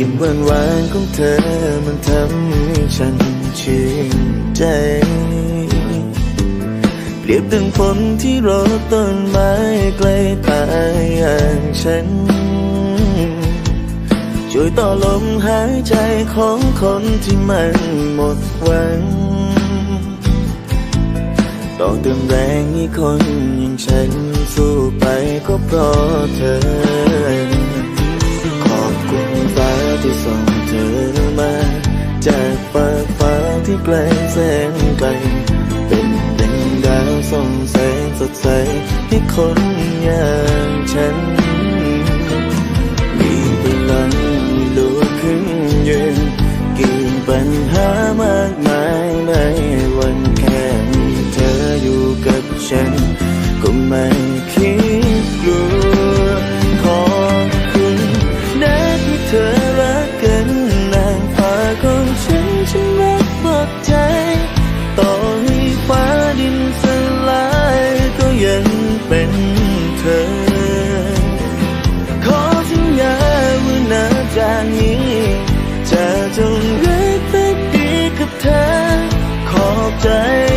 ยิ้มหวานหวานของเธอมันทำให้ฉันชื่นใจ เปรียบดังฝนที่รดต้นไม้ใกล้ตายอย่างฉัน ช่วยต่อลมหายใจของคนที่มันหมดหวังต่อเติมแรงให้คนอย่างฉันสู้ไปก็เพราะเธอ กลแสงไกล เป็นดังดาวส่องแสงสดใสให้คนอย่างฉัน มีพลังลุกขึ้นยืนกี่ปัญหามากมายในวันแค่มีเธออยู่กับฉัน 真